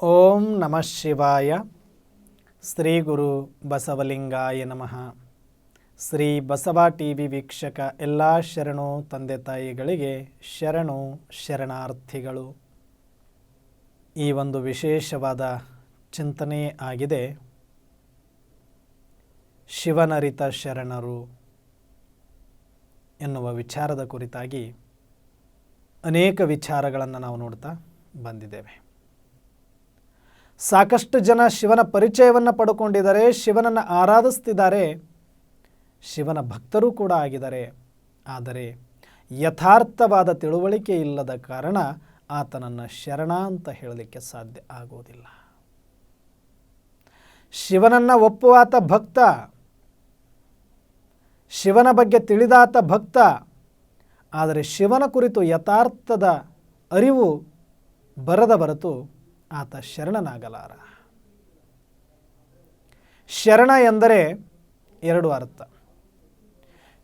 ಓಂ ನಮಃ ಶಿವಾಯ. ಶ್ರೀ ಗುರು ಬಸವಲಿಂಗಾಯ ನಮಃ. ಶ್ರೀ ಬಸವ ಟಿ ವಿ ವೀಕ್ಷಕ ಎಲ್ಲ ಶರಣು ತಂದೆ ತಾಯಿಗಳಿಗೆ ಶರಣು ಶರಣಾರ್ಥಿಗಳು. ಈ ಒಂದು ವಿಶೇಷವಾದ ಚಿಂತನೆ ಆಗಿದೆ. ಶಿವನರಿತ ಶರಣರು ಎನ್ನುವ ವಿಚಾರದ ಕುರಿತಾಗಿ ಅನೇಕ ವಿಚಾರಗಳನ್ನು ನಾವು ನೋಡ್ತಾ ಬಂದಿದ್ದೇವೆ. ಸಾಕಷ್ಟು ಜನ ಶಿವನ ಪರಿಚಯವನ್ನು ಪಡ್ಕೊಂಡಿದ್ದಾರೆ, ಶಿವನನ್ನು ಆರಾಧಿಸ್ತಿದ್ದಾರೆ, ಶಿವನ ಭಕ್ತರೂ ಕೂಡ ಆಗಿದ್ದಾರೆ. ಆದರೆ ಯಥಾರ್ಥವಾದ ತಿಳುವಳಿಕೆ ಇಲ್ಲದ ಕಾರಣ ಆತನನ್ನು ಶರಣ ಅಂತ ಹೇಳಲಿಕ್ಕೆ ಸಾಧ್ಯ ಆಗುವುದಿಲ್ಲ. ಶಿವನನ್ನು ಒಪ್ಪುವಾತ ಭಕ್ತ, ಶಿವನ ಬಗ್ಗೆ ತಿಳಿದಾತ ಭಕ್ತ, ಆದರೆ ಶಿವನ ಕುರಿತು ಯಥಾರ್ಥದ ಅರಿವು ಬರದ ಹೊರತು ಆತ ಶರಣನಾಗಲಾರ. ಶರಣ ಎಂದರೆ ಎರಡು ಅರ್ಥ.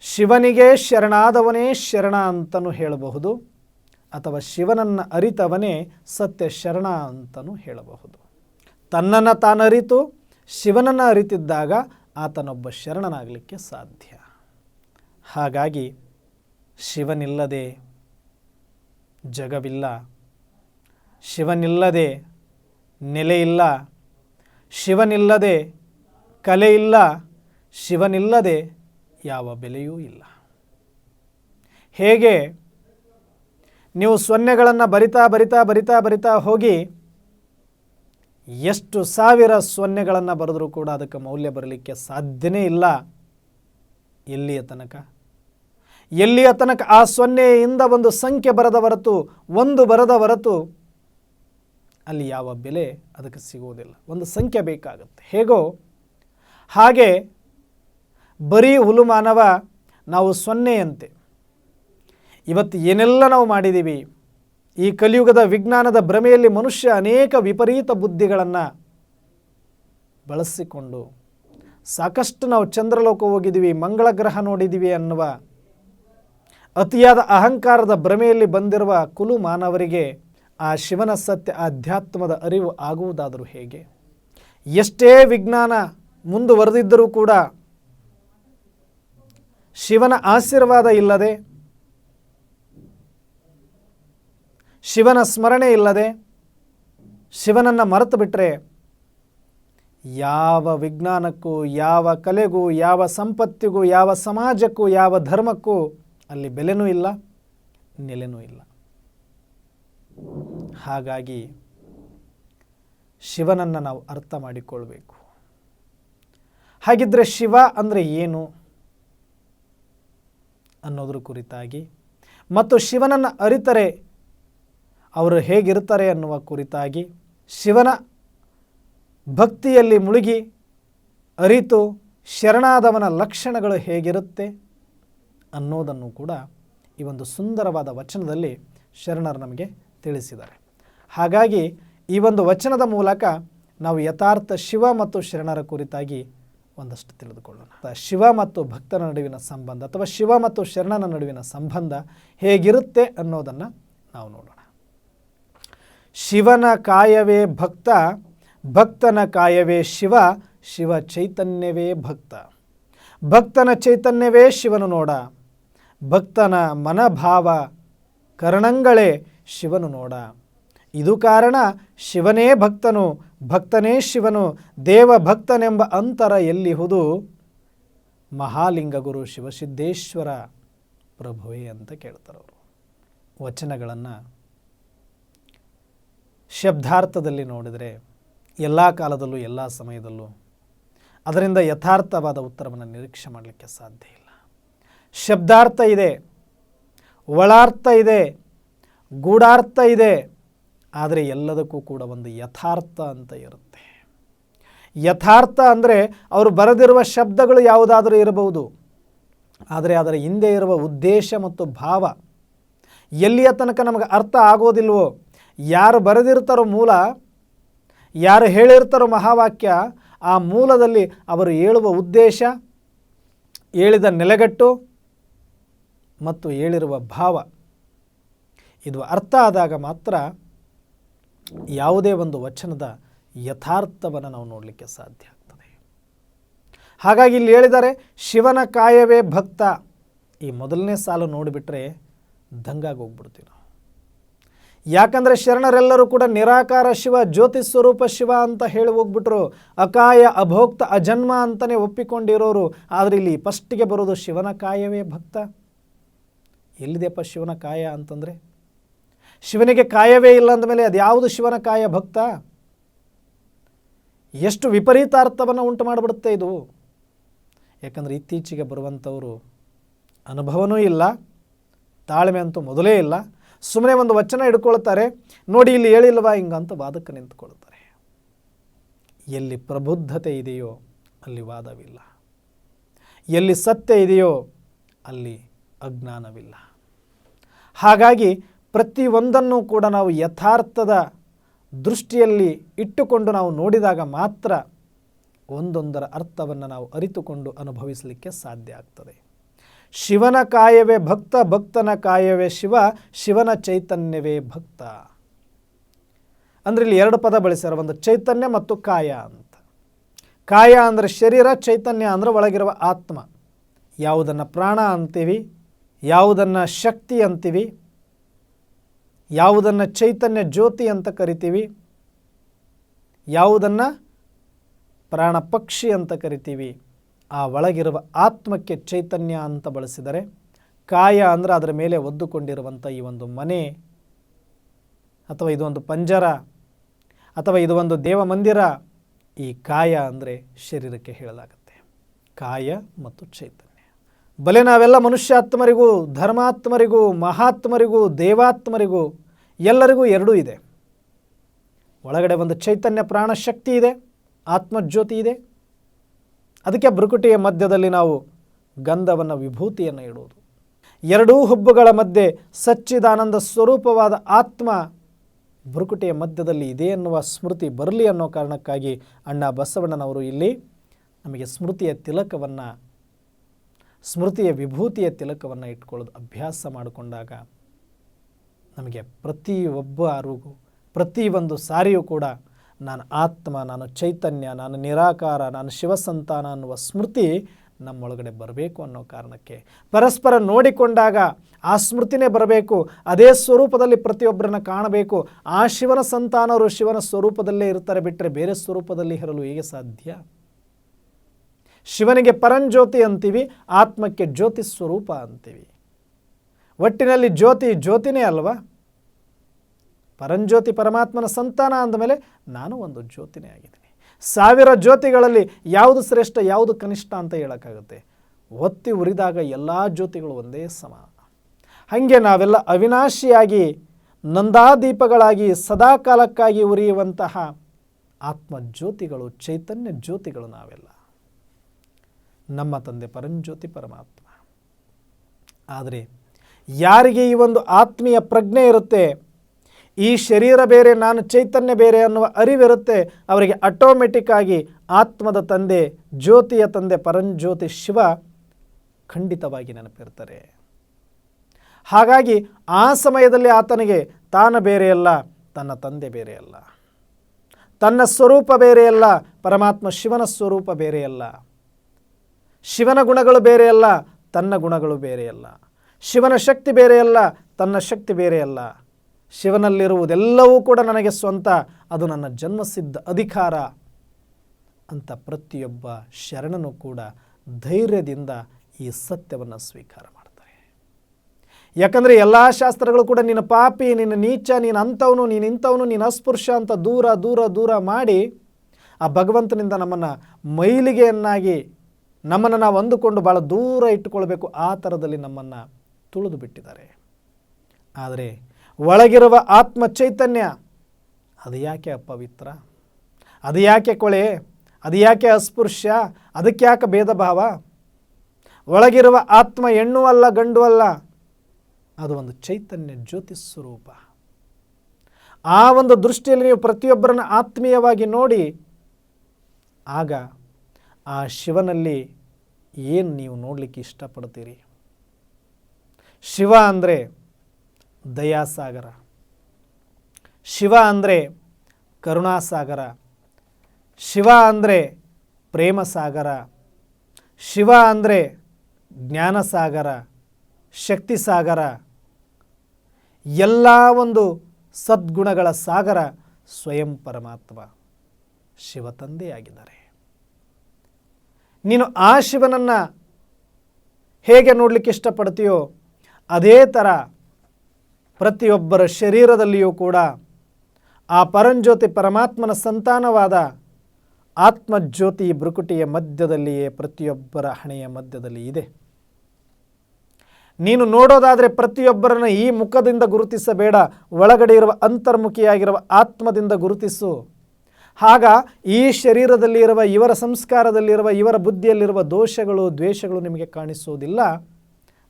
ಶಿವನಿಗೆ ಶರಣಾದವನೇ ಶರಣ ಅಂತಲೂ ಹೇಳಬಹುದು, ಅಥವಾ ಶಿವನನ್ನು ಅರಿತವನೇ ಸತ್ಯ ಶರಣ ಅಂತಲೂ ಹೇಳಬಹುದು. ತನ್ನನ್ನು ತಾನರಿತು, ಶಿವನನ್ನು ಅರಿತಿದ್ದಾಗ ಆತನೊಬ್ಬ ಶರಣನಾಗಲಿಕ್ಕೆ ಸಾಧ್ಯ. ಹಾಗಾಗಿ ಶಿವನಿಲ್ಲದೆ ಜಗವಿಲ್ಲ, ಶಿವನಿಲ್ಲದೆ ನೆಲೆಯಿಲ್ಲ, ಶಿವನಿಲ್ಲದೆ ಕಲೆ ಇಲ್ಲ ಶಿವನಿಲ್ಲದೆ ಯಾವ ಬೆಲೆಯೂ ಇಲ್ಲ. ಹೇಗೆ? ನೀವು ಸೊನ್ನೆಗಳನ್ನು ಬರಿತಾ ಬರಿತಾ ಬರಿತಾ ಬರಿತಾ ಹೋಗಿ ಎಷ್ಟು ಸಾವಿರ ಸೊನ್ನೆಗಳನ್ನು ಬರೆದರೂ ಕೂಡ ಅದಕ್ಕೆ ಮೌಲ್ಯ ಬರಲಿಕ್ಕೆ ಸಾಧ್ಯನೇ ಇಲ್ಲ. ಎಲ್ಲಿಯ ತನಕ? ಎಲ್ಲಿಯ ತನಕ ಆ ಸೊನ್ನೆಯಿಂದ ಒಂದು ಸಂಖ್ಯೆ ಬರದ ಹೊರತು, ಒಂದು ಬರದ ಹೊರತು ಅಲ್ಲಿ ಯಾವ ಬೆಲೆ ಅದಕ್ಕೆ ಸಿಗುವುದಿಲ್ಲ. ಒಂದು ಸಂಖ್ಯೆ ಬೇಕಾಗುತ್ತೆ. ಹೇಗೋ? ಹಾಗೆ ಬರೀ ಹುಲು ಮಾನವ ನಾವು ಸೊನ್ನೆಯಂತೆ. ಇವತ್ತು ಏನೆಲ್ಲ ನಾವು ಮಾಡಿದ್ದೀವಿ? ಈ ಕಲಿಯುಗದ ವಿಜ್ಞಾನದ ಭ್ರಮೆಯಲ್ಲಿ ಮನುಷ್ಯ ಅನೇಕ ವಿಪರೀತ ಬುದ್ಧಿಗಳನ್ನು ಬಳಸಿಕೊಂಡು ಸಾಕಷ್ಟು ನಾವು ಚಂದ್ರಲೋಕ ಹೋಗಿದ್ದೀವಿ ಮಂಗಳ ಗ್ರಹ ನೋಡಿದ್ದೀವಿ ಅನ್ನುವ ಅತಿಯಾದ ಅಹಂಕಾರದ ಭ್ರಮೆಯಲ್ಲಿ ಬಂದಿರುವ ಕುಲು ಮಾನವರಿಗೆ ಆ ಶಿವನ ಸತ್ಯ ಆಧ್ಯಾತ್ಮದ ಅರಿವು ಆಗುವುದಾದರೂ ಹೇಗೆ? ಎಷ್ಟೇ ವಿಜ್ಞಾನ ಮುಂದುವರೆದಿದ್ದರೂ ಕೂಡ ಶಿವನ ಆಶೀರ್ವಾದ ಇಲ್ಲದೆ, ಶಿವನ ಸ್ಮರಣೆ ಇಲ್ಲದೆ, ಶಿವನನ್ನು ಮರೆತು ಬಿಟ್ಟರೆ ಯಾವ ವಿಜ್ಞಾನಕ್ಕೂ, ಯಾವ ಕಲೆಗೂ, ಯಾವ ಸಂಪತ್ತಿಗೂ, ಯಾವ ಸಮಾಜಕ್ಕೂ, ಯಾವ ಧರ್ಮಕ್ಕೂ ಅಲ್ಲಿ ಬೆಲೆನೂ ಇಲ್ಲ, ನೆಲೆನೂ ಇಲ್ಲ. ಹಾಗಾಗಿ ಶಿವನನ್ನು ನಾವು ಅರ್ಥ ಮಾಡಿಕೊಳ್ಬೇಕು. ಹಾಗಿದ್ದರೆ ಶಿವ ಅಂದರೆ ಏನು ಅನ್ನೋದ್ರ ಕುರಿತಾಗಿ ಮತ್ತು ಶಿವನನ್ನು ಅರಿತರೆ ಅವರು ಹೇಗಿರ್ತಾರೆ ಅನ್ನುವ ಕುರಿತಾಗಿ ಶಿವನ ಭಕ್ತಿಯಲ್ಲಿ ಮುಳುಗಿ ಅರಿತು ಶರಣಾದವನ ಲಕ್ಷಣಗಳು ಹೇಗಿರುತ್ತೆ ಅನ್ನೋದನ್ನು ಕೂಡ ಈ ಒಂದು ಸುಂದರವಾದ ವಚನದಲ್ಲಿ ಶರಣರು ನಮಗೆ ತಿಳಿಸಿದ್ದಾರೆ. ಹಾಗಾಗಿ ಈ ಒಂದು ವಚನದ ಮೂಲಕ ನಾವು ಯಥಾರ್ಥ ಶಿವ ಮತ್ತು ಶರಣರ ಕುರಿತಾಗಿ ಒಂದಷ್ಟು ತಿಳಿದುಕೊಳ್ಳೋಣ. ಶಿವ ಮತ್ತು ಭಕ್ತನ ನಡುವಿನ ಸಂಬಂಧ ಅಥವಾ ಶಿವ ಮತ್ತು ಶರಣನ ನಡುವಿನ ಸಂಬಂಧ ಹೇಗಿರುತ್ತೆ ಅನ್ನೋದನ್ನು ನಾವು ನೋಡೋಣ. ಶಿವನ ಕಾಯವೇ ಭಕ್ತ, ಭಕ್ತನ ಕಾಯವೇ ಶಿವ ಶಿವ ಚೈತನ್ಯವೇ ಭಕ್ತ. ಭಕ್ತನ ಚೈತನ್ಯವೇ ಶಿವನು ನೋಡ. ಭಕ್ತನ ಮನಭಾವ ಕರಣಂಗಳೇ ಶಿವನು ನೋಡ. ಇದು ಕಾರಣ ಶಿವನೇ ಭಕ್ತನು, ಭಕ್ತನೇ ಶಿವನು, ದೇವ ಭಕ್ತನೆಂಬ ಅಂತರ ಎಲ್ಲಿಹುದು? ಮಹಾಲಿಂಗ ಗುರು ಶಿವಸಿದ್ದೇಶ್ವರ ಪ್ರಭುವೇ ಅಂತ ಕೇಳ್ತಾರವರು ವಚನಗಳನ್ನು ಶಬ್ದಾರ್ಥದಲ್ಲಿ ನೋಡಿದರೆ ಎಲ್ಲ ಕಾಲದಲ್ಲೂ, ಎಲ್ಲ ಸಮಯದಲ್ಲೂ ಅದರಿಂದ ಯಥಾರ್ಥವಾದ ಉತ್ತರವನ್ನು ನಿರೀಕ್ಷೆ ಮಾಡಲಿಕ್ಕೆ ಸಾಧ್ಯ ಇಲ್ಲ. ಶಬ್ದಾರ್ಥ ಇದೆ, ಒಳಾರ್ಥ ಇದೆ ಗೂಢಾರ್ಥ ಇದೆ. ಆದರೆ ಎಲ್ಲದಕ್ಕೂ ಕೂಡ ಒಂದು ಯಥಾರ್ಥ ಅಂತ ಇರುತ್ತೆ. ಯಥಾರ್ಥ ಅಂದರೆ ಅವರು ಬರೆದಿರುವ ಶಬ್ದಗಳು ಯಾವುದಾದರೂ ಇರಬಹುದು. ಆದರೆ ಅದರ ಹಿಂದೆ ಇರುವ ಉದ್ದೇಶ ಮತ್ತು ಭಾವ ಎಲ್ಲಿಯ ತನಕ ನಮಗೆ ಅರ್ಥ ಆಗೋದಿಲ್ವೋ, ಯಾರು ಬರೆದಿರ್ತಾರೋ ಮೂಲ, ಯಾರು ಹೇಳಿರ್ತಾರೋ ಮಹಾವಾಕ್ಯ, ಆ ಮೂಲದಲ್ಲಿ ಅವರು ಹೇಳುವ ಉದ್ದೇಶ, ಹೇಳಿದ ನೆಲೆಗಟ್ಟು ಮತ್ತು ಹೇಳಿರುವ ಭಾವ. ಇದು ಅರ್ಥ ಆದಾಗ ಮಾತ್ರ ಯಾವುದೇ ಒಂದು ವಚನದ ಯಥಾರ್ಥವನ್ನು ನಾವು ನೋಡಲಿಕ್ಕೆ ಸಾಧ್ಯ ಆಗ್ತದೆ. ಹಾಗಾಗಿ ಇಲ್ಲಿ ಹೇಳಿದ್ದಾರೆ, ಶಿವನ ಕಾಯವೇ ಭಕ್ತ. ಈ ಮೊದಲನೇ ಸಾಲು ನೋಡಿಬಿಟ್ರೆ ದಂಗಾಗಿ ಹೋಗ್ಬಿಡ್ತೀವಿ ನಾವು. ಯಾಕಂದರೆ ಶರಣರೆಲ್ಲರೂ ಕೂಡ ನಿರಾಕಾರ ಶಿವ, ಜ್ಯೋತಿ ಸ್ವರೂಪ ಶಿವ ಅಂತ ಹೇಳಿ ಹೋಗ್ಬಿಟ್ರು. ಅಕಾಯ, ಅಭೋಕ್ತ, ಅಜನ್ಮ ಅಂತಲೇ ಒಪ್ಪಿಕೊಂಡಿರೋರು. ಆದರೆ ಇಲ್ಲಿ ಫಸ್ಟಿಗೆ ಬರೋದು ಶಿವನ ಕಾಯವೇ ಭಕ್ತ. ಎಲ್ಲಿದೆಯಪ್ಪ ಶಿವನ ಕಾಯ ಅಂತಂದರೆ? ಶಿವನಿಗೆ ಕಾಯವೇ ಇಲ್ಲ ಅಂದಮೇಲೆ ಅದು ಯಾವುದು ಶಿವನ ಕಾಯ ಭಕ್ತ? ಎಷ್ಟು ವಿಪರೀತಾರ್ಥವನ್ನು ಉಂಟು ಮಾಡಿಬಿಡುತ್ತೆ ಇದು. ಯಾಕಂದರೆ ಇತ್ತೀಚೆಗೆ ಬರುವಂಥವರು ಅನುಭವನೂ ಇಲ್ಲ, ತಾಳ್ಮೆ ಅಂತೂ ಮೊದಲೇ ಇಲ್ಲ. ಸುಮ್ಮನೆ ಒಂದು ವಚನ ಹಿಡ್ಕೊಳ್ತಾರೆ, ನೋಡಿ ಇಲ್ಲಿ ಹೇಳಿಲ್ವಾ ಹಿಂಗಂತ ವಾದಕ್ಕೆ ನಿಂತ್ಕೊಳ್ತಾರೆ. ಎಲ್ಲಿ ಪ್ರಬುದ್ಧತೆ ಇದೆಯೋ ಅಲ್ಲಿ ವಾದವಿಲ್ಲ. ಎಲ್ಲಿ ಸತ್ಯ ಇದೆಯೋ ಅಲ್ಲಿ ಅಜ್ಞಾನವಿಲ್ಲ. ಹಾಗಾಗಿ ಪ್ರತಿಯೊಂದನ್ನು ಕೂಡ ನಾವು ಯಥಾರ್ಥದ ದೃಷ್ಟಿಯಲ್ಲಿ ಇಟ್ಟುಕೊಂಡು ನಾವು ನೋಡಿದಾಗ ಮಾತ್ರ ಒಂದೊಂದರ ಅರ್ಥವನ್ನು ನಾವು ಅರಿತುಕೊಂಡು ಅನುಭವಿಸಲಿಕ್ಕೆ ಸಾಧ್ಯ ಆಗ್ತದೆ. ಶಿವನ ಕಾಯವೇ ಭಕ್ತ, ಭಕ್ತನ ಕಾಯವೇ ಶಿವ, ಶಿವನ ಚೈತನ್ಯವೇ ಭಕ್ತ. ಅಂದರೆ ಇಲ್ಲಿ ಎರಡು ಪದ ಬಳಸ್ಯಾರ, ಒಂದು ಚೈತನ್ಯ ಮತ್ತು ಕಾಯ ಅಂತ. ಕಾಯ ಅಂದರೆ ಶರೀರ, ಚೈತನ್ಯ ಅಂದರೆ ಒಳಗಿರುವ ಆತ್ಮ. ಯಾವುದನ್ನು ಪ್ರಾಣ ಅಂತೀವಿ, ಯಾವುದನ್ನು ಶಕ್ತಿ ಅಂತೀವಿ ಯಾವುದನ್ನು ಚೈತನ್ಯ ಜ್ಯೋತಿ ಅಂತ ಕರಿತೀವಿ, ಯಾವುದನ್ನು ಪ್ರಾಣ ಪಕ್ಷಿ ಅಂತ ಕರಿತೀವಿ, ಆ ಒಳಗಿರುವ ಆತ್ಮಕ್ಕೆ ಚೈತನ್ಯ ಅಂತ ಬಳಸಿದರೆ ಕಾಯ ಅಂದರೆ ಅದರ ಮೇಲೆ ಒದ್ದುಕೊಂಡಿರುವಂಥ ಈ ಒಂದು ಮನೆ ಅಥವಾ ಇದೊಂದು ಪಂಜರ ಅಥವಾ ಇದು ಒಂದು ದೇವಮಂದಿರ ಈ ಕಾಯ ಅಂದರೆ ಶರೀರಕ್ಕೆ ಹೇಳಲಾಗುತ್ತೆ. ಕಾಯ ಮತ್ತು ಚೈತನ್ಯ. ಬಲೆ ನಾವೆಲ್ಲ ಮನುಷ್ಯಾತ್ಮರಿಗೂ, ಧರ್ಮಾತ್ಮರಿಗೂ, ಮಹಾತ್ಮರಿಗೂ, ದೇವಾತ್ಮರಿಗೂ ಎಲ್ಲರಿಗೂ ಎರಡೂ ಇದೆ. ಒಳಗಡೆ ಒಂದು ಚೈತನ್ಯ ಪ್ರಾಣ ಶಕ್ತಿ ಇದೆ, ಆತ್ಮಜ್ಯೋತಿ ಇದೆ. ಅದಕ್ಕೆ ಬೃಕುಟಿಯ ಮಧ್ಯದಲ್ಲಿ ನಾವು ಗಂಧವನ್ನು ವಿಭೂತಿಯನ್ನು ಇಡುವುದು. ಎರಡೂ ಹುಬ್ಬುಗಳ ಮಧ್ಯೆ ಸಚ್ಚಿದಾನಂದ ಸ್ವರೂಪವಾದ ಆತ್ಮ ಬೃಕುಟಿಯ ಮಧ್ಯದಲ್ಲಿ ಇದೆ ಎನ್ನುವ ಸ್ಮೃತಿ ಬರಲಿ ಅನ್ನೋ ಕಾರಣಕ್ಕಾಗಿ ಅಣ್ಣ ಬಸವಣ್ಣನವರು ಇಲ್ಲಿ ನಮಗೆ ಸ್ಮೃತಿಯ ತಿಲಕವನ್ನು, ಸ್ಮೃತಿಯ ವಿಭೂತಿಯ ತಿಲಕವನ್ನು ಇಟ್ಕೊಳ್ಳೋದು ಅಭ್ಯಾಸ ಮಾಡಿಕೊಂಡಾಗ ನಮಗೆ ಪ್ರತಿಯೊಬ್ಬರಿಗೂ ಪ್ರತಿಯೊಂದು ಸಾರಿಯೂ ಕೂಡ ನಾನು ಆತ್ಮ, ನಾನು ಚೈತನ್ಯ, ನಾನು ನಿರಾಕಾರ, ನಾನು ಶಿವಸಂತಾನ ಅನ್ನುವ ಸ್ಮೃತಿ ನಮ್ಮೊಳಗಡೆ ಬರಬೇಕು ಅನ್ನೋ ಕಾರಣಕ್ಕೆ. ಪರಸ್ಪರ ನೋಡಿಕೊಂಡಾಗ ಆ ಸ್ಮೃತಿನೇ ಬರಬೇಕು, ಅದೇ ಸ್ವರೂಪದಲ್ಲಿ ಪ್ರತಿಯೊಬ್ಬರನ್ನ ಕಾಣಬೇಕು. ಆ ಶಿವನ ಸಂತಾನವರು ಶಿವನ ಸ್ವರೂಪದಲ್ಲೇ ಇರ್ತಾರೆ ಬಿಟ್ಟರೆ ಬೇರೆ ಸ್ವರೂಪದಲ್ಲಿ ಇರಲು ಹೇಗೆ ಸಾಧ್ಯ? ಶಿವನಿಗೆ ಪರಂಜ್ಯೋತಿ ಅಂತೀವಿ, ಆತ್ಮಕ್ಕೆ ಜ್ಯೋತಿ ಸ್ವರೂಪ ಅಂತೀವಿ. ಒಟ್ಟಿನಲ್ಲಿ ಜ್ಯೋತಿ ಜ್ಯೋತಿನೇ ಅಲ್ವಾ? ಪರಂಜ್ಯೋತಿ ಪರಮಾತ್ಮನ ಸಂತಾನ ಅಂದಮೇಲೆ ನಾನು ಒಂದು ಜ್ಯೋತಿನೇ ಆಗಿದ್ದೀನಿ. ಸಾವಿರ ಜ್ಯೋತಿಗಳಲ್ಲಿ ಯಾವುದು ಶ್ರೇಷ್ಠ, ಯಾವುದು ಕನಿಷ್ಠ ಅಂತ ಹೇಳೋಕ್ಕಾಗುತ್ತೆ. ಒತ್ತಿ ಉರಿದಾಗ ಎಲ್ಲ ಜ್ಯೋತಿಗಳು ಒಂದೇ ಸಮ. ಹಾಗೆ ನಾವೆಲ್ಲ ಅವಿನಾಶಿಯಾಗಿ, ನಂದಾದೀಪಗಳಾಗಿ, ಸದಾಕಾಲಕ್ಕಾಗಿ ಉರಿಯುವಂತಹ ಆತ್ಮಜ್ಯೋತಿಗಳು, ಚೈತನ್ಯ ಜ್ಯೋತಿಗಳು ನಾವೆಲ್ಲ. ನಮ್ಮ ತಂದೆ ಪರಂಜ್ಯೋತಿ ಪರಮಾತ್ಮ. ಆದರೆ ಯಾರಿಗೆ ಈ ಒಂದು ಆತ್ಮೀಯ ಪ್ರಜ್ಞೆ ಇರುತ್ತೆ? ಈ ಶರೀರ ಬೇರೆ, ನಾನು ಚೈತನ್ಯ ಬೇರೆ ಅನ್ನುವ ಅರಿವಿರುತ್ತೆ. ಅವರಿಗೆ ಆಟೋಮೆಟಿಕ್ಕಾಗಿ ಆತ್ಮದ ತಂದೆ, ಜ್ಯೋತಿಯ ತಂದೆ, ಪರಂಜ್ಯೋತಿ ಶಿವ ಖಂಡಿತವಾಗಿ ನೆನಪಿರ್ತಾರೆ. ಹಾಗಾಗಿ ಆ ಸಮಯದಲ್ಲಿ ಆತನಿಗೆ ತಾನು ಬೇರೆಯಲ್ಲ ತನ್ನ ತಂದೆ ಬೇರೆಯಲ್ಲ ತನ್ನ ಸ್ವರೂಪ ಬೇರೆಯಲ್ಲ ಪರಮಾತ್ಮ ಶಿವನ ಸ್ವರೂಪ ಬೇರೆಯಲ್ಲ ಶಿವನ ಗುಣಗಳು ಬೇರೆಯಲ್ಲ ತನ್ನ ಗುಣಗಳು ಬೇರೆಯಲ್ಲ ಶಿವನ ಶಕ್ತಿ ಬೇರೆಯಲ್ಲ, ತನ್ನ ಶಕ್ತಿ ಬೇರೆಯಲ್ಲ. ಶಿವನಲ್ಲಿರುವುದೆಲ್ಲವೂ ಕೂಡ ನನಗೆ ಸ್ವಂತ, ಅದು ನನ್ನ ಜನ್ಮಸಿದ್ಧ ಅಧಿಕಾರ ಅಂತ ಪ್ರತಿಯೊಬ್ಬ ಶರಣನು ಕೂಡ ಧೈರ್ಯದಿಂದ ಈ ಸತ್ಯವನ್ನು ಸ್ವೀಕಾರ ಮಾಡ್ತಾರೆ. ಯಾಕಂದರೆ ಎಲ್ಲ ಶಾಸ್ತ್ರಗಳು ಕೂಡ ನಿನ್ನ ಪಾಪಿ, ನಿನ್ನ ನೀಚ, ನೀನು ಅಂಥವನು, ನೀನು ಇಂಥವನು, ನೀನು ಅಸ್ಪೃಶ್ಯ ಅಂತ ದೂರ ದೂರ ದೂರ ಮಾಡಿ ಆ ಭಗವಂತನಿಂದ ನಮ್ಮನ್ನು ಮೈಲಿಗೆಯನ್ನಾಗಿ ನಮ್ಮನ್ನು ನಾವು ಅಂದುಕೊಂಡು ಭಾಳ ದೂರ ಇಟ್ಟುಕೊಳ್ಬೇಕು ಆ ಥರದಲ್ಲಿ ನಮ್ಮನ್ನು ತುಳಿದು ಬಿಟ್ಟಿದ್ದಾರೆ ಆದರೆ ಒಳಗಿರುವ ಆತ್ಮ ಚೈತನ್ಯ ಅದು ಯಾಕೆ ಅಪವಿತ್ರ? ಅದು ಯಾಕೆ ಕೊಳೆ? ಅದು ಯಾಕೆ ಅಸ್ಪೃಶ್ಯ? ಅದಕ್ಕೆ ಯಾಕೆ ಭೇದ ಭಾವ ಒಳಗಿರುವ ಆತ್ಮ ಹೆಣ್ಣು ಅಲ್ಲ, ಗಂಡು ಅಲ್ಲ, ಅದು ಒಂದು ಚೈತನ್ಯ ಜ್ಯೋತಿ ಸ್ವರೂಪ. ಆ ಒಂದು ದೃಷ್ಟಿಯಲ್ಲಿ ನೀವು ಪ್ರತಿಯೊಬ್ಬರನ್ನ ಆತ್ಮೀಯವಾಗಿ ನೋಡಿ, ಆಗ ಆ ಶಿವನಲ್ಲಿ ಏನು ನೀವು ನೋಡಲಿಕ್ಕೆ ಇಷ್ಟಪಡ್ತೀರಿ ಶಿವ ಅಂದರೆ ದಯಾಸಾಗರ. ಶಿವ ಅಂದರೆ ಕರುಣಾಸಾಗರ. ಶಿವ ಅಂದರೆ ಪ್ರೇಮಸಾಗರ. ಶಿವ ಅಂದರೆ ಜ್ಞಾನಸಾಗರ ಶಕ್ತಿ ಸಾಗರ ಎಲ್ಲ ಒಂದು ಸದ್ಗುಣಗಳ ಸಾಗರ ಸ್ವಯಂ ಪರಮಾತ್ಮ ಶಿವ ತಂದೆಯಾಗಿದ್ದಾರೆ. ನೀನು ಆ ಶಿವನನ್ನು ಹೇಗೆ ನೋಡಲಿಕ್ಕೆ ಇಷ್ಟಪಡ್ತೀಯೋ ಅದೇ ಥರ ಪ್ರತಿಯೊಬ್ಬರ ಶರೀರದಲ್ಲಿಯೂ ಕೂಡ ಆ ಪರಂಜ್ಯೋತಿ ಪರಮಾತ್ಮನ ಸಂತಾನವಾದ ಆತ್ಮಜ್ಯೋತಿ ಬೃಕುಟಿಯ ಮಧ್ಯದಲ್ಲಿಯೇ ಪ್ರತಿಯೊಬ್ಬರ ಹಣೆಯ ಮಧ್ಯದಲ್ಲಿ ಇದೆ. ನೀನು ನೋಡೋದಾದರೆ ಪ್ರತಿಯೊಬ್ಬರನ್ನು ಈ ಮುಖದಿಂದ ಗುರುತಿಸಬೇಡ, ಒಳಗಡೆ ಇರುವ ಅಂತರ್ಮುಖಿಯಾಗಿರುವ ಆತ್ಮದಿಂದ ಗುರುತಿಸು. ಆಗ ಈ ಶರೀರದಲ್ಲಿರುವ, ಇವರ ಸಂಸ್ಕಾರದಲ್ಲಿರುವ, ಇವರ ಬುದ್ಧಿಯಲ್ಲಿರುವ ದೋಷಗಳು, ದ್ವೇಷಗಳು ನಿಮಗೆ ಕಾಣಿಸುವುದಿಲ್ಲ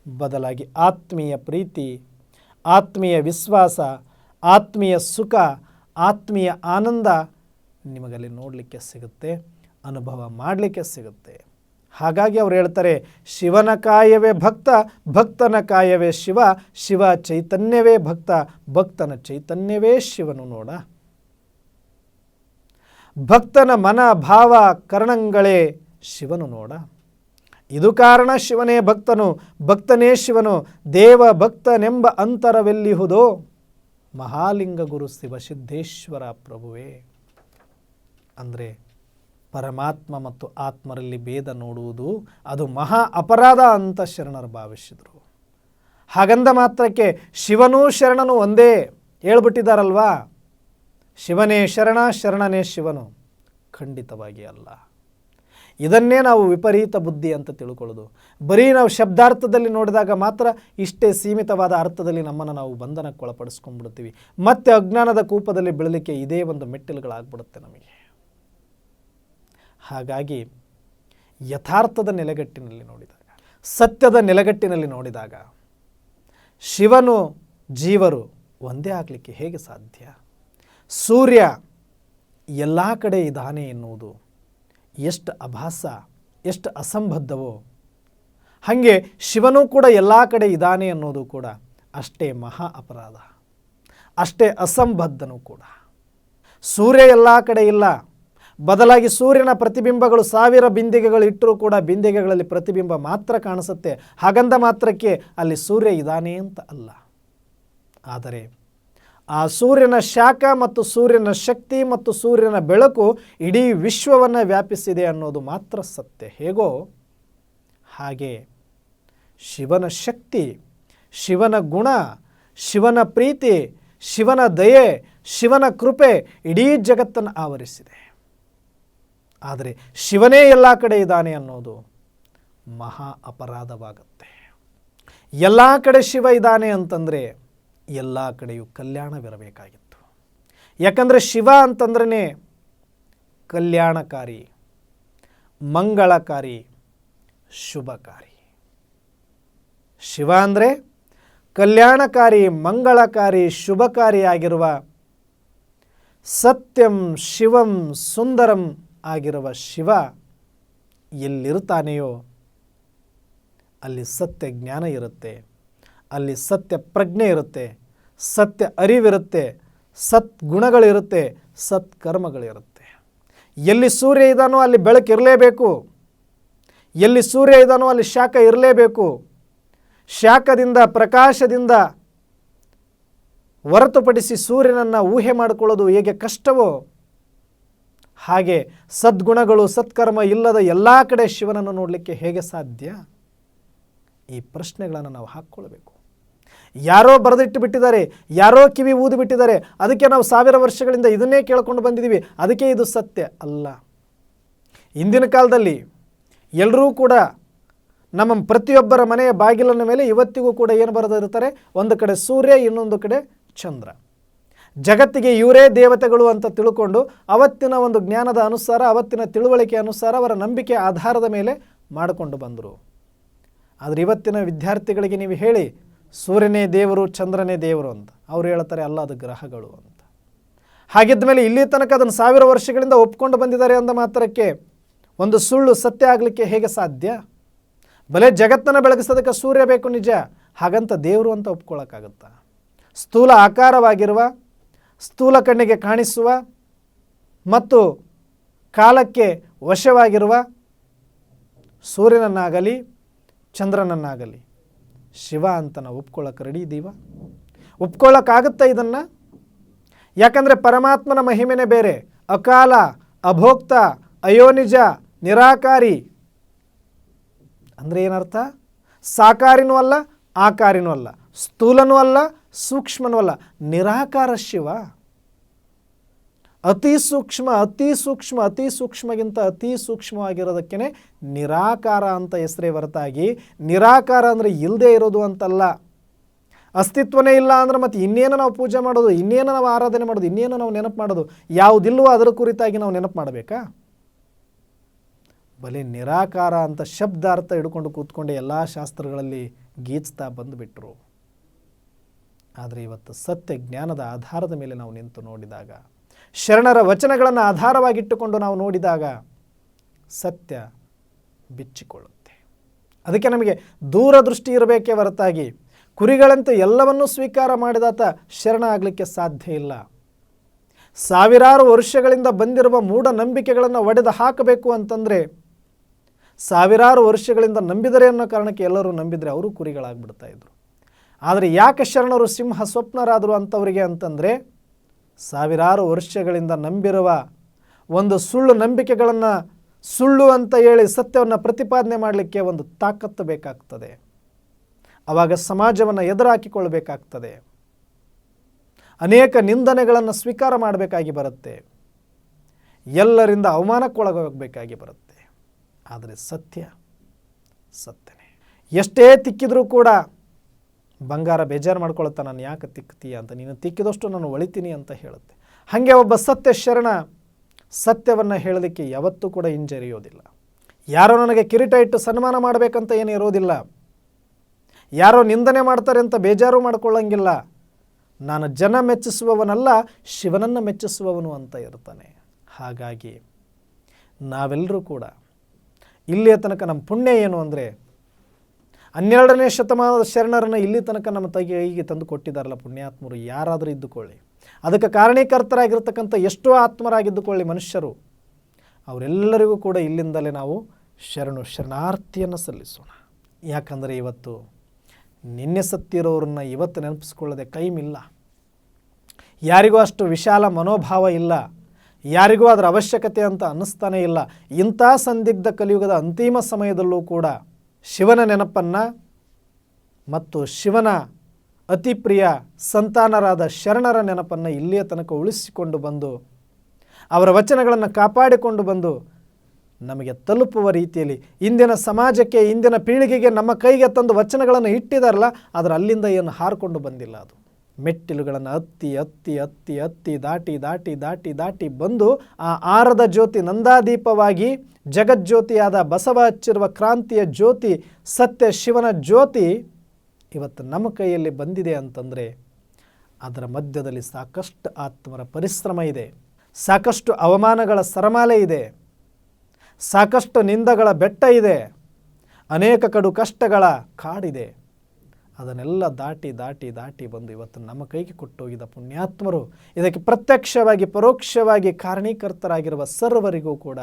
ಬದಲಾಗಿ ಆತ್ಮೀಯ ಪ್ರೀತಿ, ಆತ್ಮೀಯ ವಿಶ್ವಾಸ, ಆತ್ಮೀಯ ಸುಖ, ಆತ್ಮೀಯ ಆನಂದ ನಿಮಗಲ್ಲಿ ನೋಡಲಿಕ್ಕೆ ಸಿಗುತ್ತೆ, ಅನುಭವ ಮಾಡಲಿಕ್ಕೆ ಸಿಗುತ್ತೆ. ಹಾಗಾಗಿ ಅವ್ರು ಹೇಳ್ತಾರೆ, ಶಿವನ ಕಾಯವೇ ಭಕ್ತ, ಭಕ್ತನ ಕಾಯವೇ ಶಿವ ಶಿವ ಚೈತನ್ಯವೇ ಭಕ್ತ, ಭಕ್ತನ ಚೈತನ್ಯವೇ ಶಿವನು ನೋಡ. ಭಕ್ತನ ಮನ, ಭಾವ, ಕರ್ಣಂಗಳೇ ಶಿವನು ನೋಡ. ಇದು ಕಾರಣ ಶಿವನೇ ಭಕ್ತನು, ಭಕ್ತನೇ ಶಿವನು, ದೇವ ಭಕ್ತನೆಂಬ ಅಂತರವೆಲ್ಲಿಹುದೋ? ಮಹಾಲಿಂಗ ಗುರು ಶಿವ ಸಿದ್ದೇಶ್ವರ ಪ್ರಭುವೇ. ಅಂದರೆ ಪರಮಾತ್ಮ ಮತ್ತು ಆತ್ಮರಲ್ಲಿ ಭೇದ ನೋಡುವುದು, ಅದು ಮಹಾ ಅಪರಾಧ ಅಂತ ಶರಣರು ಭಾವಿಸಿದರು. ಹಾಗಂದ ಮಾತ್ರಕ್ಕೆ ಶಿವನೂ ಶರಣನು ಒಂದೇ ಹೇಳ್ಬಿಟ್ಟಿದ್ದಾರಲ್ವಾ? ಶಿವನೇ ಶರಣ, ಶರಣನೇ ಶಿವನು. ಖಂಡಿತವಾಗಿ ಅಲ್ಲ. ಇದನ್ನೇ ನಾವು ವಿಪರೀತ ಬುದ್ಧಿ ಅಂತ ತಿಳ್ಕೊಳ್ಳೋದು. ಬರೀ ನಾವು ಶಬ್ದಾರ್ಥದಲ್ಲಿ ನೋಡಿದಾಗ ಮಾತ್ರ ಇಷ್ಟೇ ಸೀಮಿತವಾದ ಅರ್ಥದಲ್ಲಿ ನಮ್ಮನ್ನು ನಾವು ಬಂಧನಕ್ಕೆ ಒಳಪಡಿಸ್ಕೊಂಡ್ಬಿಡ್ತೀವಿ. ಮತ್ತೆ ಅಜ್ಞಾನದ ಕೂಪದಲ್ಲಿ ಬೆಳಲಿಕ್ಕೆ ಇದೇ ಒಂದು ಮೆಟ್ಟಿಲುಗಳಾಗ್ಬಿಡುತ್ತೆ ನಮಗೆ. ಹಾಗಾಗಿ ಯಥಾರ್ಥದ ನೆಲೆಗಟ್ಟಿನಲ್ಲಿ ನೋಡಿದಾಗ, ಸತ್ಯದ ನೆಲೆಗಟ್ಟಿನಲ್ಲಿ ನೋಡಿದಾಗ ಶಿವನು ಜೀವರು ಒಂದೇ ಆಗಲಿಕ್ಕೆ ಹೇಗೆ ಸಾಧ್ಯ? ಸೂರ್ಯ ಎಲ್ಲ ಕಡೆ ಇದ್ದಾನೆ ಎನ್ನುವುದು ಎಷ್ಟು ಅಭಾಸ, ಎಷ್ಟು ಅಸಂಬದ್ಧವೋ. ಹಾಗೆ ಶಿವನೂ ಕೂಡ ಎಲ್ಲ ಕಡೆ ಇದ್ದಾನೆ ಅನ್ನೋದು ಕೂಡ ಅಷ್ಟೇ ಮಹಾ ಅಪರಾಧ. ಅಷ್ಟೇ ಅಸಂಬದ್ಧನೂ ಕೂಡ. ಸೂರ್ಯ ಎಲ್ಲ ಕಡೆ ಇಲ್ಲ. ಬದಲಾಗಿ ಸೂರ್ಯನ ಪ್ರತಿಬಿಂಬಗಳು ಸಾವಿರ ಬಿಂದಿಗೆಗಳು ಇಟ್ಟರೂ ಕೂಡ ಬಿಂದಿಗೆಗಳಲ್ಲಿ ಪ್ರತಿಬಿಂಬ ಮಾತ್ರ ಕಾಣಿಸುತ್ತೆ. ಹಾಗಂದ ಮಾತ್ರಕ್ಕೆ ಅಲ್ಲಿ ಸೂರ್ಯ ಇದ್ದಾನೆ ಅಂತ ಅಲ್ಲ. ಆದರೆ ಆ ಸೂರ್ಯನ ಶಾಖ ಮತ್ತು ಸೂರ್ಯನ ಶಕ್ತಿ ಮತ್ತು ಸೂರ್ಯನ ಬೆಳಕು ಇಡೀ ವಿಶ್ವವನ್ನು ವ್ಯಾಪಿಸಿದೆ ಅನ್ನೋದು ಮಾತ್ರ ಸತ್ಯ. ಹೇಗೋ? ಹಾಗೆ ಶಿವನ ಶಕ್ತಿ, ಶಿವನ ಗುಣ, ಶಿವನ ಪ್ರೀತಿ, ಶಿವನ ದಯೆ, ಶಿವನ ಕೃಪೆ ಇಡೀ ಜಗತ್ತನ್ನು ಆವರಿಸಿದೆ. ಆದರೆ ಶಿವನೇ ಎಲ್ಲ ಕಡೆ ಇದ್ದಾನೆ ಅನ್ನೋದು ಮಹಾ ಅಪರಾಧವಾಗುತ್ತೆ. ಎಲ್ಲ ಕಡೆ ಶಿವ ಇದ್ದಾನೆ ಅಂತಂದರೆ ಎಲ್ಲ ಕಡೆಯೂ ಕಲ್ಯಾಣವಿರಬೇಕಾಗಿತ್ತು. ಯಾಕಂದರೆ ಶಿವ ಅಂತಂದ್ರೇ ಕಲ್ಯಾಣಕಾರಿ, ಮಂಗಳಕಾರಿ, ಶುಭಕಾರಿ. ಶಿವ ಅಂದರೆ ಕಲ್ಯಾಣಕಾರಿ, ಮಂಗಳಕಾರಿ ಶುಭಕಾರಿಯಾಗಿರುವ ಸತ್ಯಂ, ಶಿವಂ, ಸುಂದರಂ ಆಗಿರುವ ಶಿವ ಎಲ್ಲಿರುತ್ತಾನೆಯೋ ಅಲ್ಲಿ ಸತ್ಯ ಜ್ಞಾನ ಇರುತ್ತೆ, ಅಲ್ಲಿ ಸತ್ಯ ಪ್ರಜ್ಞೆ ಇರುತ್ತೆ ಸತ್ಯ ಅರಿವಿರುತ್ತೆ, ಸತ್ಗುಣಗಳಿರುತ್ತೆ, ಸತ್ಕರ್ಮಗಳಿರುತ್ತೆ. ಎಲ್ಲಿ ಸೂರ್ಯ ಇದ್ದಾನೋ ಅಲ್ಲಿ ಬೆಳಕು ಇರಲೇಬೇಕು. ಎಲ್ಲಿ ಸೂರ್ಯ ಇದ್ದಾನೋ ಅಲ್ಲಿ ಶಾಖ ಇರಲೇಬೇಕು. ಶಾಖದಿಂದ, ಪ್ರಕಾಶದಿಂದ ಹೊರತುಪಡಿಸಿ ಸೂರ್ಯನನ್ನು ಊಹೆ ಮಾಡಿಕೊಳ್ಳೋದು ಹೇಗೆ ಕಷ್ಟವೋ ಹಾಗೆ ಸದ್ಗುಣಗಳು, ಸತ್ಕರ್ಮ ಇಲ್ಲದ ಎಲ್ಲ ಕಡೆ ಶಿವನನ್ನು ನೋಡಲಿಕ್ಕೆ ಹೇಗೆ ಸಾಧ್ಯ? ಈ ಪ್ರಶ್ನೆಗಳನ್ನು ನಾವು ಹಾಕ್ಕೊಳ್ಬೇಕು. ಯಾರೋ ಬರೆದಿಟ್ಟು ಬಿಟ್ಟಿದ್ದಾರೆ, ಯಾರೋ ಕಿವಿ ಊದು ಬಿಟ್ಟಿದ್ದಾರೆ, ಅದಕ್ಕೆ ನಾವು ಸಾವಿರ ವರ್ಷಗಳಿಂದ ಇದನ್ನೇ ಕೇಳ್ಕೊಂಡು ಬಂದಿದ್ದೀವಿ, ಅದಕ್ಕೆ ಇದು ಸತ್ಯ ಅಲ್ಲ. ಇಂದಿನ ಕಾಲದಲ್ಲಿ ಎಲ್ಲರೂ ಕೂಡ ನಮ್ಮ ಪ್ರತಿಯೊಬ್ಬರ ಮನೆಯ ಬಾಗಿಲನ ಮೇಲೆ ಇವತ್ತಿಗೂ ಕೂಡ ಏನು ಬರೆದಿರ್ತಾರೆ? ಒಂದು ಕಡೆ ಸೂರ್ಯ, ಇನ್ನೊಂದು ಕಡೆ ಚಂದ್ರ. ಜಗತ್ತಿಗೆ ಇವರೇ ದೇವತೆಗಳು ಅಂತ ತಿಳ್ಕೊಂಡು ಅವತ್ತಿನ ಒಂದು ಜ್ಞಾನದ ಅನುಸಾರ, ಅವತ್ತಿನ ತಿಳುವಳಿಕೆ ಅನುಸಾರ ಅವರ ನಂಬಿಕೆ ಆಧಾರದ ಮೇಲೆ ಮಾಡಿಕೊಂಡು ಬಂದರು. ಆದರೆ ಇವತ್ತಿನ ವಿದ್ಯಾರ್ಥಿಗಳಿಗೆ ನೀವು ಹೇಳಿ ಸೂರ್ಯನೇ ದೇವರು, ಚಂದ್ರನೇ ದೇವರು ಅಂತ. ಅವ್ರು ಹೇಳ್ತಾರೆ, ಅಲ್ಲ, ಅದು ಗ್ರಹಗಳು ಅಂತ. ಹಾಗಿದ್ದ ಮೇಲೆ ಇಲ್ಲಿ ತನಕ ಅದನ್ನು ಸಾವಿರ ವರ್ಷಗಳಿಂದ ಒಪ್ಕೊಂಡು ಬಂದಿದ್ದಾರೆ ಅಂದ ಮಾತ್ರಕ್ಕೆ ಒಂದು ಸುಳ್ಳು ಸತ್ಯ ಆಗಲಿಕ್ಕೆ ಹೇಗೆ ಸಾಧ್ಯ? ಬಲೆ ಜಗತ್ತನ್ನು ಬೆಳಗಿಸೋದಕ್ಕೆ ಸೂರ್ಯ ಬೇಕು ನಿಜ. ಹಾಗಂತ ದೇವರು ಅಂತ ಒಪ್ಕೊಳ್ಳೋಕ್ಕಾಗತ್ತಾ ಸ್ಥೂಲ ಆಕಾರವಾಗಿರುವ, ಸ್ಥೂಲ ಕಣ್ಣಿಗೆ ಕಾಣಿಸುವ ಮತ್ತು ಕಾಲಕ್ಕೆ ವಶವಾಗಿರುವ ಸೂರ್ಯನನ್ನಾಗಲಿ, ಚಂದ್ರನನ್ನಾಗಲಿ. ಶಿವ ಅಂತ ನಾವು ಒಪ್ಕೊಳ್ಳೋಕೆ ರೆಡಿ ಇದ್ದೀವ? ಒಪ್ಕೊಳ್ಳೋಕ್ಕಾಗುತ್ತಾ ಇದನ್ನು? ಯಾಕಂದರೆ ಪರಮಾತ್ಮನ ಮಹಿಮೆನೇ ಬೇರೆ. ಅಕಾಲ, ಅಭೋಕ್ತ, ಅಯೋನಿಜ, ನಿರಾಕಾರಿ. ಅಂದರೆ ಏನರ್ಥ? ಸಾಕಾರಿನೂ ಅಲ್ಲ, ಆಕಾರಿನೂ ಅಲ್ಲ. ಸ್ಥೂಲನೂ ಅಲ್ಲ, ಸೂಕ್ಷ್ಮನೂ ಅಲ್ಲ. ನಿರಾಕಾರ ಶಿವ. ಅತಿ ಸೂಕ್ಷ್ಮ ಅತಿ ಸೂಕ್ಷ್ಮ, ಅತಿ ಸೂಕ್ಷ್ಮಗಿಂತ ಅತಿ ಸೂಕ್ಷ್ಮವಾಗಿರೋದಕ್ಕೇ ನಿರಾಕಾರ ಅಂತ ಹೆಸರೇ ಹೊರತಾಗಿ ನಿರಾಕಾರ ಅಂದರೆ ಇಲ್ಲದೆ ಇರೋದು ಅಂತಲ್ಲ. ಅಸ್ತಿತ್ವನೇ ಇಲ್ಲ ಅಂದ್ರೆ ಮತ್ತು ಇನ್ನೇನು ನಾವು ಪೂಜೆ ಮಾಡೋದು, ಇನ್ನೇನು ನಾವು ಆರಾಧನೆ ಮಾಡೋದು, ಇನ್ನೇನು ನಾವು ನೆನಪು ಮಾಡೋದು, ಯಾವುದಿಲ್ಲವೋ ಅದರ ಕುರಿತಾಗಿ ನಾವು ನೆನಪು ಮಾಡಬೇಕಾ? ಬಲೆ ನಿರಾಕಾರ ಅಂತ ಶಬ್ದಾರ್ಥ ಹಿಡ್ಕೊಂಡು ಕೂತ್ಕೊಂಡು ಎಲ್ಲ ಶಾಸ್ತ್ರಗಳಲ್ಲಿ ಗೀಚ್ತಾ ಬಂದುಬಿಟ್ರು. ಆದರೆ ಇವತ್ತು ಸತ್ಯ ಜ್ಞಾನದ ಆಧಾರದ ಮೇಲೆ ನಾವು ನಿಂತು ನೋಡಿದಾಗ ಶರಣರ ವಚನಗಳನ್ನು ಆಧಾರವಾಗಿಟ್ಟುಕೊಂಡು ನಾವು ನೋಡಿದಾಗ ಸತ್ಯ ಬಿಚ್ಚಿಕೊಳ್ಳುತ್ತೆ. ಅದಕ್ಕೆ ನಮಗೆ ದೂರದೃಷ್ಟಿ ಇರಬೇಕೇ ಹೊರತಾಗಿ ಕುರಿಗಳಂತೆ ಎಲ್ಲವನ್ನೂ ಸ್ವೀಕಾರ ಮಾಡಿದಾತ ಶರಣ ಆಗಲಿಕ್ಕೆ ಸಾಧ್ಯ ಇಲ್ಲ. ಸಾವಿರಾರು ವರ್ಷಗಳಿಂದ ಬಂದಿರುವ ಮೂಢನಂಬಿಕೆಗಳನ್ನು ಒಡೆದು ಹಾಕಬೇಕು ಅಂತಂದರೆ ಸಾವಿರಾರು ವರ್ಷಗಳಿಂದ ನಂಬಿದರೆ ಅನ್ನೋ ಕಾರಣಕ್ಕೆ ಎಲ್ಲರೂ ನಂಬಿದರೆ ಅವರು ಕುರಿಗಳಾಗ್ಬಿಡ್ತಾ ಇದ್ರು. ಆದರೆ ಯಾಕೆ ಶರಣರು ಸಿಂಹ ಸ್ವಪ್ನರಾದರು ಅಂಥವರಿಗೆ ಅಂತಂದರೆ ಸಾವಿರಾರು ವರ್ಷಗಳಿಂದ ನಂಬಿರುವ ಒಂದು ಸುಳ್ಳು ನಂಬಿಕೆಗಳನ್ನು ಸುಳ್ಳು ಅಂತ ಹೇಳಿ ಸತ್ಯವನ್ನು ಪ್ರತಿಪಾದನೆ ಮಾಡಲಿಕ್ಕೆ ಒಂದು ತಾಕತ್ತು ಬೇಕಾಗ್ತದೆ. ಆವಾಗ ಸಮಾಜವನ್ನು ಎದುರಾಕಿಕೊಳ್ಳಬೇಕಾಗ್ತದೆ. ಅನೇಕ ನಿಂದನೆಗಳನ್ನು ಸ್ವೀಕಾರ ಮಾಡಬೇಕಾಗಿ ಬರುತ್ತೆ. ಎಲ್ಲರಿಂದ ಅವಮಾನಕ್ಕೊಳಗಾಗಬೇಕಾಗಿ ಬರುತ್ತೆ. ಆದರೆ ಸತ್ಯ ಸತ್ಯನೇ. ಎಷ್ಟೇ ತಿಕ್ಕಿದರೂ ಕೂಡ ಬಂಗಾರ ಬೇಜಾರು ಮಾಡ್ಕೊಳ್ತಾ ನಾನು ಯಾಕೆ ತಿಕ್ತೀಯ ಅಂತ? ನೀನು ತಿಕ್ಕಿದಷ್ಟು ನಾನು ಒಳಿತೀನಿ ಅಂತ ಹೇಳುತ್ತೆ. ಹಾಗೆ ಒಬ್ಬ ಸತ್ಯ ಶರಣ ಸತ್ಯವನ್ನು ಹೇಳಲಿಕ್ಕೆ ಯಾವತ್ತೂ ಕೂಡ ಹಿಂಜರಿಯೋದಿಲ್ಲ. ಯಾರೋ ನನಗೆ ಕಿರೀಟ ಇಟ್ಟು ಸನ್ಮಾನ ಮಾಡಬೇಕಂತ ಏನು ಇರೋದಿಲ್ಲ. ಯಾರೋ ನಿಂದನೆ ಮಾಡ್ತಾರೆ ಅಂತ ಬೇಜಾರು ಮಾಡ್ಕೊಳ್ಳಂಗಿಲ್ಲ. ನಾನು ಜನ ಮೆಚ್ಚಿಸುವವನಲ್ಲ, ಶಿವನನ್ನು ಮೆಚ್ಚಿಸುವವನು ಅಂತ ಇರ್ತಾನೆ. ಹಾಗಾಗಿ ನಾವೆಲ್ಲರೂ ಕೂಡ ಇಲ್ಲಿಯ ತನಕ ನಮ್ಮ ಪುಣ್ಯ ಏನು ಅಂದರೆ ಹನ್ನೆರಡನೇ ಶತಮಾನದ ಶರಣರನ್ನು ಇಲ್ಲಿ ತನಕ ನಮ್ಮ ತಗಿ ಕೈಗೆ ತಂದು ಕೊಟ್ಟಿದ್ದಾರಲ್ಲ ಪುಣ್ಯಾತ್ಮರು, ಯಾರಾದರೂ ಇದ್ದುಕೊಳ್ಳಿ. ಅದಕ್ಕೆ ಕಾರಣೀಕರ್ತರಾಗಿರ್ತಕ್ಕಂಥ ಎಷ್ಟೋ ಆತ್ಮರಾಗಿದ್ದುಕೊಳ್ಳಿ ಮನುಷ್ಯರು. ಅವರೆಲ್ಲರಿಗೂ ಕೂಡ ಇಲ್ಲಿಂದಲೇ ನಾವು ಶರಣು, ಶರಣಾರ್ಥಿಯನ್ನು ಸಲ್ಲಿಸೋಣ. ಯಾಕಂದರೆ ಇವತ್ತು ನಿನ್ನೆ ಸತ್ತಿರೋರನ್ನ ಇವತ್ತು ನೆನಪಿಸ್ಕೊಳ್ಳದೆ ಕೈಮಿಲ್ಲ. ಯಾರಿಗೂ ಅಷ್ಟು ವಿಶಾಲ ಮನೋಭಾವ ಇಲ್ಲ. ಯಾರಿಗೂ ಅದರ ಅವಶ್ಯಕತೆ ಅಂತ ಅನ್ನಿಸ್ತಾನೇ ಇಲ್ಲ. ಇಂಥ ಸಂದಿಗ್ಧ ಕಲಿಯುಗದ ಅಂತಿಮ ಸಮಯದಲ್ಲೂ ಕೂಡ ಶಿವನ ನೆನಪನ್ನು ಮತ್ತು ಶಿವನ ಅತಿ ಪ್ರಿಯ ಸಂತಾನರಾದ ಶರಣರ ನೆನಪನ್ನು ಇಲ್ಲಿಯ ತನಕ ಉಳಿಸಿಕೊಂಡು ಬಂದು, ಅವರ ವಚನಗಳನ್ನು ಕಾಪಾಡಿಕೊಂಡು ಬಂದು ನಮಗೆ ತಲುಪುವ ರೀತಿಯಲ್ಲಿ ಇಂದಿನ ಸಮಾಜಕ್ಕೆ, ಇಂದಿನ ಪೀಳಿಗೆಗೆ ನಮ್ಮ ಕೈಗೆ ತಂದು ವಚನಗಳನ್ನು ಇಟ್ಟಿದಾರಲ್ಲ, ಆದರೆ ಅಲ್ಲಿಂದ ಏನು ಹಾರಿಕೊಂಡು ಬಂದಿಲ್ಲ ಅದು. ಮೆಟ್ಟಿಲುಗಳನ್ನು ಹತ್ತಿ ಹತ್ತಿ ಹತ್ತಿ ಹತ್ತಿ, ದಾಟಿ ದಾಟಿ ದಾಟಿ ದಾಟಿ ಬಂದು ಆ ಆರದ ಜ್ಯೋತಿ ನಂದಾದೀಪವಾಗಿ ಜಗಜ್ಯೋತಿಯಾದ ಬಸವ ಹಚ್ಚಿರುವ ಕ್ರಾಂತಿಯ ಜ್ಯೋತಿ ಸತ್ಯ ಶಿವನ ಜ್ಯೋತಿ ಇವತ್ತು ನಮ್ಮ ಕೈಯಲ್ಲಿ ಬಂದಿದೆ ಅಂತಂದರೆ ಅದರ ಮಧ್ಯದಲ್ಲಿ ಸಾಕಷ್ಟು ಆತ್ಮರ ಪರಿಶ್ರಮ ಇದೆ, ಸಾಕಷ್ಟು ಅವಮಾನಗಳ ಸರಮಾಲೆ ಇದೆ, ಸಾಕಷ್ಟು ನಿಂದಗಳ ಬೆಟ್ಟ ಇದೆ, ಅನೇಕ ಕಡು ಕಷ್ಟಗಳ ಕಾಡಿದೆ. ಅದನ್ನೆಲ್ಲ ದಾಟಿ ದಾಟಿ ದಾಟಿ ಬಂದು ಇವತ್ತು ನಮ್ಮ ಕೈಗೆ ಕೊಟ್ಟೋಗಿದ ಪುಣ್ಯಾತ್ಮರು, ಇದಕ್ಕೆ ಪ್ರತ್ಯಕ್ಷವಾಗಿ, ಪರೋಕ್ಷವಾಗಿ ಕಾರಣೀಕರ್ತರಾಗಿರುವ ಸರ್ವರಿಗೂ ಕೂಡ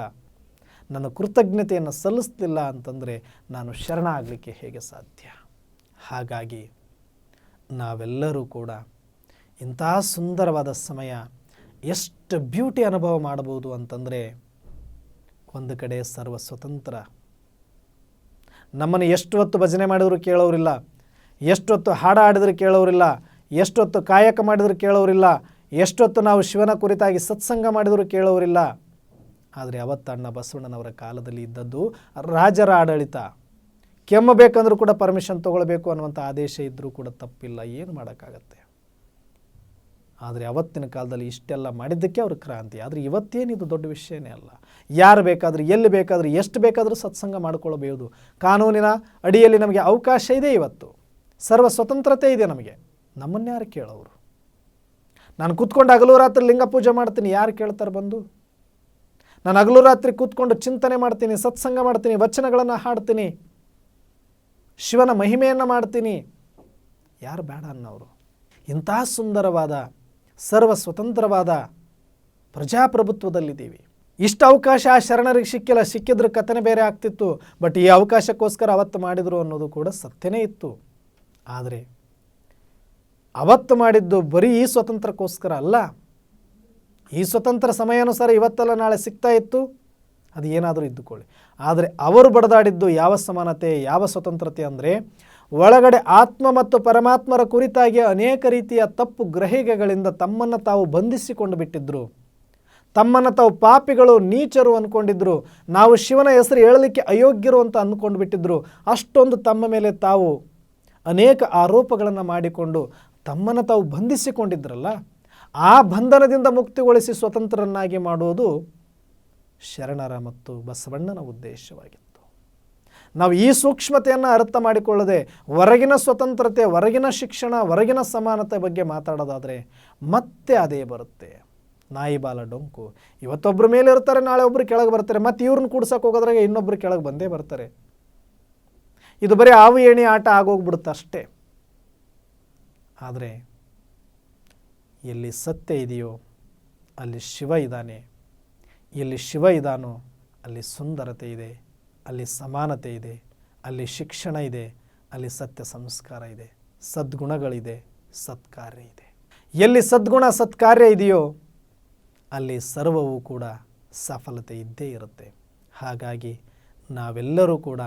ನನ್ನ ಕೃತಜ್ಞತೆಯನ್ನು ಸಲ್ಲಿಸ್ತಿಲ್ಲ ಅಂತಂದರೆ ನಾನು ಶರಣ ಆಗಲಿಕ್ಕೆ ಹೇಗೆ ಸಾಧ್ಯ? ಹಾಗಾಗಿ ನಾವೆಲ್ಲರೂ ಕೂಡ ಇಂಥ ಸುಂದರವಾದ ಸಮಯ ಎಷ್ಟು ಬ್ಯೂಟಿ ಅನುಭವ ಮಾಡಬಹುದು ಅಂತಂದರೆ ಒಂದು ಕಡೆ ಸರ್ವ ಸ್ವತಂತ್ರ ನಮ್ಮನ್ನು ಎಷ್ಟು ಹೊತ್ತು ಭಜನೆ ಮಾಡಿದರೂ ಕೇಳೋರಿಲ್ಲ. ಎಷ್ಟೊತ್ತು ಹಾಡು ಹಾಡಿದ್ರೆ ಕೇಳೋರಿಲ್ಲ, ಎಷ್ಟೊತ್ತು ಕಾಯಕ ಮಾಡಿದರೂ ಕೇಳೋರಿಲ್ಲ, ಎಷ್ಟೊತ್ತು ನಾವು ಶಿವನ ಕುರಿತಾಗಿ ಸತ್ಸಂಗ ಮಾಡಿದರೂ ಕೇಳೋರಿಲ್ಲ. ಆದರೆ ಅವತ್ತಣ್ಣ ಬಸವಣ್ಣನವರ ಕಾಲದಲ್ಲಿ ಇದ್ದದ್ದು ರಾಜರ ಆಡಳಿತ. ಕೆಮ್ಮಬೇಕಂದ್ರೂ ಕೂಡ ಪರ್ಮಿಷನ್ ತೊಗೊಳ್ಬೇಕು ಅನ್ನುವಂಥ ಆದೇಶ ಇದ್ದರೂ ಕೂಡ ತಪ್ಪಿಲ್ಲ, ಏನು ಮಾಡೋಕ್ಕಾಗತ್ತೆ? ಆದರೆ ಅವತ್ತಿನ ಕಾಲದಲ್ಲಿ ಇಷ್ಟೆಲ್ಲ ಮಾಡಿದ್ದಕ್ಕೆ ಅವ್ರ ಕ್ರಾಂತಿ. ಆದರೆ ಇವತ್ತೇನಿದು ದೊಡ್ಡ ವಿಷಯನೇ ಅಲ್ಲ. ಯಾರು ಬೇಕಾದರೂ, ಎಲ್ಲಿ ಬೇಕಾದರೂ, ಎಷ್ಟು ಬೇಕಾದರೂ ಸತ್ಸಂಗ ಮಾಡಿಕೊಳ್ಳಬಹುದು ಕಾನೂನಿನ ಅಡಿಯಲ್ಲಿ ನಮಗೆ ಅವಕಾಶ ಇದೆ ಇವತ್ತು. ಸರ್ವ ಸ್ವತಂತ್ರತೆ ಇದೆ ನಮಗೆ. ನಮ್ಮನ್ಯಾರು ಕೇಳೋರು? ನಾನು ಕೂತ್ಕೊಂಡು ಹಗಲು ರಾತ್ರಿ ಲಿಂಗ ಪೂಜೆ ಮಾಡ್ತೀನಿ, ಯಾರು ಕೇಳ್ತಾರೆ ಬಂದು? ನಾನು ಹಗಲು ರಾತ್ರಿ ಕೂತ್ಕೊಂಡು ಚಿಂತನೆ ಮಾಡ್ತೀನಿ, ಸತ್ಸಂಗ ಮಾಡ್ತೀನಿ, ವಚನಗಳನ್ನು ಹಾಡ್ತೀನಿ, ಶಿವನ ಮಹಿಮೆಯನ್ನು ಮಾಡ್ತೀನಿ. ಯಾರು ಬೇಡ ಅನ್ನೋರು? ಇಂತಹ ಸುಂದರವಾದ, ಸರ್ವ ಸ್ವತಂತ್ರವಾದ ಪ್ರಜಾಪ್ರಭುತ್ವದಲ್ಲಿದ್ದೀವಿ. ಇಷ್ಟು ಅವಕಾಶ ಆ ಶರಣರಿಗೆ ಸಿಕ್ಕಿಲ್ಲ, ಸಿಕ್ಕಿದ್ರೆ ಕಥನೆ ಬೇರೆ ಆಗ್ತಿತ್ತು, ಬಟ್ ಈ ಅವಕಾಶಕ್ಕೋಸ್ಕರ ಅವತ್ತು ಮಾಡಿದರು ಅನ್ನೋದು ಕೂಡ ಸತ್ಯನೇ ಇತ್ತು. ಆದರೆ ಅವತ್ತು ಮಾಡಿದ್ದು ಬರೀ ಈ ಸ್ವತಂತ್ರಕ್ಕೋಸ್ಕರ ಅಲ್ಲ. ಈ ಸ್ವತಂತ್ರ ಸಮಯಾನುಸಾರ ಇವತ್ತಲ್ಲ ನಾಳೆ ಸಿಗ್ತಾ ಇತ್ತು. ಅದು ಏನಾದರೂ ಇದ್ದುಕೊಳ್ಳಿ. ಆದರೆ ಅವರು ಬಡದಾಡಿದ್ದು ಯಾವ ಸಮಾನತೆ, ಯಾವ ಸ್ವತಂತ್ರತೆ ಅಂದರೆ ಒಳಗಡೆ ಆತ್ಮ ಮತ್ತು ಪರಮಾತ್ಮರ ಕುರಿತಾಗಿ ಅನೇಕ ರೀತಿಯ ತಪ್ಪು ಗ್ರಹಿಕೆಗಳಿಂದ ತಮ್ಮನ್ನು ತಾವು ಬಂಧಿಸಿಕೊಂಡು ಬಿಟ್ಟಿದ್ದರು ತಮ್ಮನ್ನು ತಾವು ಪಾಪಿಗಳು, ನೀಚರು ಅಂದ್ಕೊಂಡಿದ್ರು ನಾವು ಶಿವನ ಹೆಸರು ಹೇಳಲಿಕ್ಕೆ ಅಯೋಗ್ಯರು ಅಂತ ಅಂದ್ಕೊಂಡು ಬಿಟ್ಟಿದ್ರು. ಅಷ್ಟೊಂದು ತಮ್ಮ ಮೇಲೆ ತಾವು ಅನೇಕ ಆರೋಪಗಳನ್ನು ಮಾಡಿಕೊಂಡು ತಮ್ಮನ್ನು ತಾವು ಬಂಧಿಸಿಕೊಂಡಿದ್ರಲ್ಲ, ಆ ಬಂಧನದಿಂದ ಮುಕ್ತಿಗೊಳಿಸಿ ಸ್ವತಂತ್ರರನ್ನಾಗಿ ಮಾಡುವುದು ಶರಣರ ಮತ್ತು ಬಸವಣ್ಣನ ಉದ್ದೇಶವಾಗಿತ್ತು. ನಾವು ಈ ಸೂಕ್ಷ್ಮತೆಯನ್ನು ಅರ್ಥ ಮಾಡಿಕೊಳ್ಳದೆ ಹೊರಗಿನ ಸ್ವತಂತ್ರತೆ, ಹೊರಗಿನ ಶಿಕ್ಷಣ, ಹೊರಗಿನ ಸಮಾನತೆ ಬಗ್ಗೆ ಮಾತಾಡೋದಾದರೆ ಮತ್ತೆ ಅದೇ ಬರುತ್ತೆ. ನಾಯಿ ಬಾಲ ಡೊಂಕು. ಇವತ್ತೊಬ್ಬರ ಮೇಲೆ ಇರ್ತಾರೆ ನಾಳೆ ಒಬ್ಬರು ಕೆಳಗೆ ಬರ್ತಾರೆ ಮತ್ತು ಇವ್ರನ್ನ ಕೂಡ್ಸಕ್ಕೆ ಹೋಗೋದ್ರಾಗ ಇನ್ನೊಬ್ಬರು ಕೆಳಗೆ ಬಂದೇ ಬರ್ತಾರೆ. ಇದು ಬರೀ ಆವು ಏಣಿ, ಆಟ ಆಗೋಗ್ಬಿಡುತ್ತೆ ಅಷ್ಟೇ. ಆದರೆ ಎಲ್ಲಿ ಸತ್ಯ ಇದೆಯೋ ಅಲ್ಲಿ ಶಿವ ಇದ್ದಾನೆ. ಎಲ್ಲಿ ಶಿವ ಇದ್ದಾನೋ ಅಲ್ಲಿ ಸುಂದರತೆ ಇದೆ, ಅಲ್ಲಿ ಸಮಾನತೆ ಇದೆ, ಅಲ್ಲಿ ಶಿಕ್ಷಣ ಇದೆ, ಅಲ್ಲಿ ಸತ್ಯ ಸಂಸ್ಕಾರ ಇದೆ, ಸದ್ಗುಣಗಳಿದೆ, ಸತ್ಕಾರ್ಯ ಇದೆ. ಎಲ್ಲಿ ಸದ್ಗುಣ, ಸತ್ಕಾರ್ಯ ಇದೆಯೋ ಅಲ್ಲಿ ಸರ್ವವೂ ಕೂಡ ಸಫಲತೆ ಇದ್ದೇ ಇರುತ್ತೆ. ಹಾಗಾಗಿ ನಾವೆಲ್ಲರೂ ಕೂಡ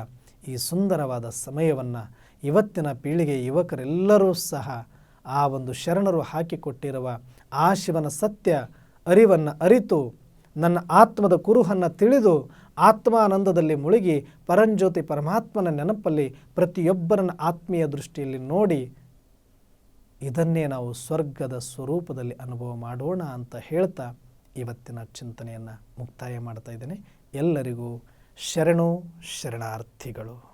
ಈ ಸುಂದರವಾದ ಸಮಯವನ್ನು ಇವತ್ತಿನ ಪೀಳಿಗೆ ಯುವಕರೆಲ್ಲರೂ ಸಹ ಆ ಒಂದು ಶರಣರು ಹಾಕಿಕೊಟ್ಟಿರುವ ಆ ಶಿವನ ಸತ್ಯ ಅರಿವನ್ನು ಅರಿತು, ನನ್ನ ಆತ್ಮದ ಕುರುಹನ್ನು ತಿಳಿದು ಆತ್ಮಾನಂದದಲ್ಲಿ ಮುಳುಗಿ ಪರಂಜ್ಯೋತಿ ಪರಮಾತ್ಮನ ನೆನಪಲ್ಲಿ ಪ್ರತಿಯೊಬ್ಬರನ್ನ ಆತ್ಮೀಯ ದೃಷ್ಟಿಯಲ್ಲಿ ನೋಡಿ ಇದನ್ನೇ ನಾವು ಸ್ವರ್ಗದ ಸ್ವರೂಪದಲ್ಲಿ ಅನುಭವ ಮಾಡೋಣ ಅಂತ ಹೇಳ್ತಾ ಇವತ್ತಿನ ಚಿಂತನೆಯನ್ನು ಮುಕ್ತಾಯ ಮಾಡ್ತಾ ಇದ್ದೇನೆ. ಎಲ್ಲರಿಗೂ ಶರಣು ಶರಣಾರ್ಥಿಗಳು.